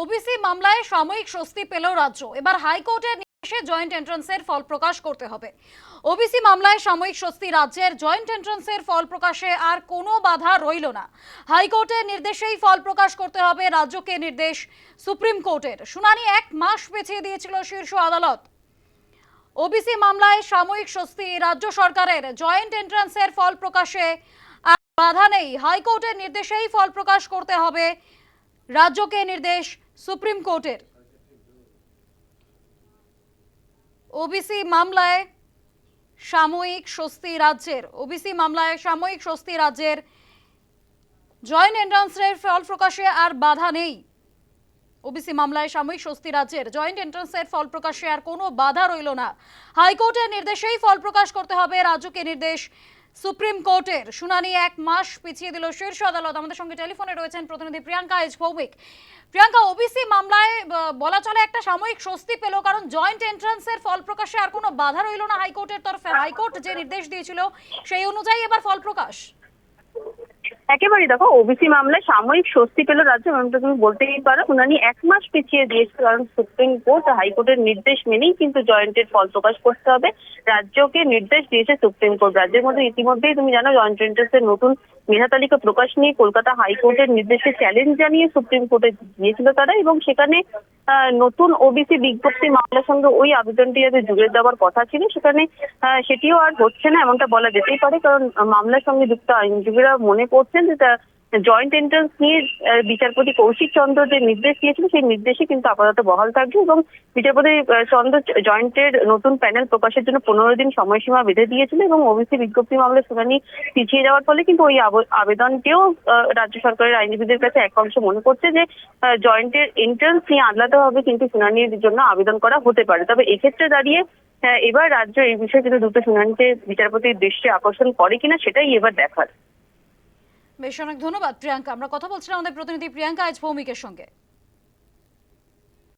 OBC মামলায় সাময়িক স্বস্তি পেল রাজ্য। এবার হাইকোর্টের নির্দেশে জয়েন্ট এন্ট্রান্সের ফল প্রকাশ করতে হবে। ওবিসি মামলায় সাময়িক স্বস্তি রাজ্যের জয়েন্ট এন্ট্রান্সের ফল প্রকাশে আর কোনো বাধা রইল না। হাইকোর্টের নির্দেশেই ফল প্রকাশ করতে হবে রাজ্যকে নির্দেশ সুপ্রিম কোর্টের। শুনানি এক মাস পেছিয়ে দিয়েছিল শীর্ষ আদালত। ওবিসি মামলায় সাময়িক স্বস্তি রাজ্য সরকারের। জয়েন্ট এন্ট্রান্সের ফল প্রকাশে আর বাধা নেই। হাইকোর্টের নির্দেশেই ফল প্রকাশ করতে হবে রাজ্যকে নির্দেশ সুপ্রিম কোর্টের ওবিসি মামলায় সাময়িক স্বস্তি রাজ্যের ওবিসি মামলায় সাময়িক স্বস্তি রাজ্যের জয়েন্ট এন্ট্রান্সের ফল প্রকাশে আর বাধা নেই। ওবিসি মামলায় সাময়িক স্বস্তি রাজ্যের জয়েন্ট এন্ট্রান্সের ফল প্রকাশে আর কোনো বাধা রইল না। হাইকোর্টের নির্দেশেই ফল প্রকাশ করতে হবে। রাজ্যকে নির্দেশ সুপ্রিম কোর্টের শুনানি এক মাস পিছিয়ে দিল শীর্ষ আদালত। আমাদের সঙ্গে টেলিফোনে রয়েছেন প্রতিনিধি প্রিয়াঙ্কা এজ ভৌমিক। প্রিয়াঙ্কা ওবিসি মামলায় বলা চলে একটা সাময়িক স্বস্তি পেল, কারণ জয়েন্ট এন্ট্রান্সের ফল প্রকাশে আর কোনো বাধা রইল না হাইকোর্টের তরফে। হাইকোর্ট যে নির্দেশ দিয়েছিল, সেই অনুযায়ী এবার ফল প্রকাশ। একেবারে দেখো ওবিসি মামলায় সাময়িক স্বস্তি পেল রাজ্য এমনটা তুমি বলতেই পারো উনানি এক মাস পিছিয়ে দিয়েছে, কারণ সুপ্রিম কোর্ট হাইকোর্টের নির্দেশ মেনেই কিন্তু জয়েন্টের ফল প্রকাশ করতে হবে। রাজ্যকে নির্দেশ দিয়েছে সুপ্রিম কোর্ট। রাজ্যের মধ্যে ইতিমধ্যেই তুমি জানো, জয়েন্ট এন্ট্রেন্সের নতুন মেধা তালিকা প্রকাশ নিয়ে কলকাতা হাইকোর্টের নির্দেশে চ্যালেঞ্জ জানিয়ে সুপ্রিম কোর্টে গিয়েছিল তারা এবং সেখানে নতুন ওবিসি বিজ্ঞপ্তি মামলার সঙ্গে ওই আবেদনটি যাতে জুড়ে দেওয়ার কথা ছিল, সেখানে সেটিও আর হচ্ছে না এমনটা বলা যেতেই পারে। কারণ মামলার সঙ্গে যুক্ত আইনজীবীরা মনে করছেন যে জয়েন্ট এন্ট্রান্স নিয়ে বিচারপতি কৌশিক চন্দ্র যে নির্দেশ দিয়েছিল সেই নির্দেশে কিন্তু আপাতত বহাল থাকবে এবং বিচারপতি চন্দ্র জয়েন্টের নতুন প্যানেল প্রকাশের জন্য পনেরো দিন সময়সীমা বেঁধে দিয়েছিল এবং ওবিসি বিজ্ঞপ্তি মামলার শুনানি পিছিয়ে যাওয়ার ফলে কিন্তু ওই আব- আবেদনকেও আহ, রাজ্য সরকারের আইনজীবীদের কাছে এক অংশ মনে করছে যে জয়েন্টের এন্ট্রান্স নিয়ে আলাদাভাবে কিন্তু শুনানির জন্য আবেদন করা হতে পারে। তবে এক্ষেত্রে দাঁড়িয়ে এবার রাজ্য এই বিষয়ে কিন্তু দ্রুত শুনানিতে বিচারপতির দৃষ্টি আকর্ষণ করে কিনা সেটাই এবার দেখার। বেশ অনেক ধন্যবাদ প্রিয়াঙ্কা। আমরা কথা বলছিলাম আমাদের প্রতিনিধি প্রিয়াঙ্কা আজ ভৌমিকের সঙ্গে।